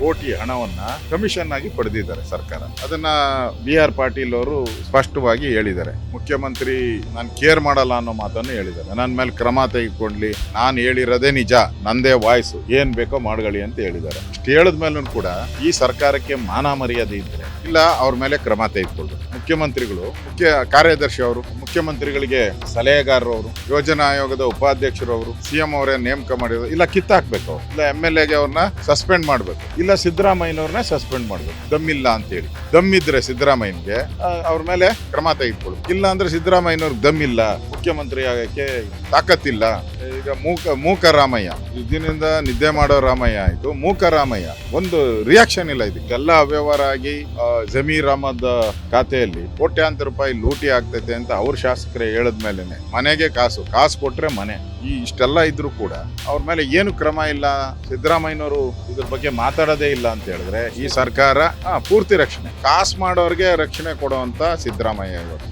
ಕೋಟಿ ಹಣವನ್ನ ಕಮಿಷನ್ ಆಗಿ ಪಡೆದಿದ್ದಾರೆ ಸರ್ಕಾರ. ಅದನ್ನ ಬಿ ಆರ್ ಪಾಟೀಲ್ ಅವರು ಸ್ಪಷ್ಟವಾಗಿ ಹೇಳಿದ್ದಾರೆ. ಮುಖ್ಯಮಂತ್ರಿ, ನಾನು ಕೇರ್ ಮಾಡಲ್ಲ ಅನ್ನೋ ಮಾತನ್ನು ಹೇಳಿದ್ದಾರೆ. ನನ್ನ ಮೇಲೆ ಕ್ರಮ ತೆಗೆದುಕೊಂಡ್ಲಿ, ನಾನು ಹೇಳಿರೋದೇ ನಿಜ, ನಂದೇ ವಾಯ್ಸ್, ಏನ್ ಬೇಕೋ ಮಾಡ್ಕೊಳ್ಳಿ ಅಂತ ಹೇಳಿದ್ದಾರೆ. ಅಷ್ಟು ಹೇಳಿದ್ಮೇಲೂ ಕೂಡ ಈ ಸರ್ಕಾರಕ್ಕೆ ಮಾನ ಮರ್ಯಾದೆ ಇದ್ರೆ ಇಲ್ಲ, ಅವ್ರ ಮೇಲೆ ಕ್ರಮ ತೆಗೆದುಕೊಳ್ಬೇಕು. ಮುಖ್ಯಮಂತ್ರಿಗಳು ಮುಖ್ಯ ಕಾರ್ಯದರ್ಶಿ ಅವರು ಮುಖ್ಯಮಂತ್ರಿಗಳಿಗೆ ಸಲಹೆಗಾರರು ಅವರು ಯೋಜನಾ ಆಯೋಗದ ಉಪಾಧ್ಯಕ್ಷರು ಅವರು ಸಿಎಂ ಅವರೇ ನೇಮಕ ಮಾಡಿದ್ರು ಇಲ್ಲ ಕಿತ್ತಾಕ್ಬೇಕು. ಇಲ್ಲ ಎಂ ಎಲ್ ಎಗೆ ಅವ್ರನ್ನ ಸಸ್ಪೆಂಡ್ ಮಾಡ್ಬೇಕು ಇಲ್ಲ ಸಿದ್ದರಾಮಯ್ಯನವ್ರನ್ನ ಸಸ್ಪೆಂಡ್ ಮಾಡ್ಬೇಕು ದಮ್ಮಿಲ್ಲ ಅಂತೇಳಿ ದಮ್ಮಿದ್ರೆ ಸಿದ್ದರಾಮಯ್ಯನ್ಗೆ ಆ, ಅವ್ರ ಮೇಲೆ ಕ್ರಮ ತೆಗೆದುಕೊಳ್ಳು ಇಲ್ಲ ಅಂದ್ರೆ ಸಿದ್ದರಾಮಯ್ಯನವ್ರಿಗೆ ದಮ್ಮಿಲ್ಲ ಮುಖ್ಯಮಂತ್ರಿ ಆಗಕ್ಕೆ ತಾಕತ್ತಿಲ್ಲ. ಈಗ ಮೂಕ ಮೂಕ ರಾಮಯ್ಯ ಇದರಿಂದ ನಿದ್ದೆ ಮಾಡೋ ರಾಮಯ್ಯ ಆಯ್ತು ಮೂಕ ರಾಮಯ್ಯ ಒಂದು ರಿಯಾಕ್ಷನ್ ಇಲ್ಲ ಇದಕ್ಕೆಲ್ಲ ಅವ್ಯವಹಾರ ಆಗಿ ಜಮೀರ್ ಅಹಮದ್ ಖಾತೆಯಲ್ಲಿ ಕೋಟ್ಯಾಂತರ ರೂಪಾಯಿ ಲೂಟಿ ಆಗ್ತೈತೆ ಅಂತ ಅವ್ರ ಶಾಸಕರೇ ಹೇಳದ್ಮೇಲೆನೆ ಮನೆಗೆ ಕಾಸು ಕಾಸು ಕೊಟ್ರೆ ಮನೆ. ಈ ಇಷ್ಟೆಲ್ಲ ಇದ್ರೂ ಕೂಡ ಅವ್ರ ಮೇಲೆ ಏನು ಕ್ರಮ ಇಲ್ಲ. ಸಿದ್ದರಾಮಯ್ಯನವರು ಇದ್ರ ಬಗ್ಗೆ ಮಾತಾಡೋದೇ ಇಲ್ಲ ಅಂತ ಹೇಳಿದ್ರೆ ಈ ಸರ್ಕಾರ ಪೂರ್ತಿ ರಕ್ಷಣೆ. ಕಾಸು ಮಾಡೋರಿಗೆ ರಕ್ಷಣೆ ಕೊಡುವಂತ ಸಿದ್ದರಾಮಯ್ಯ ಇವರು.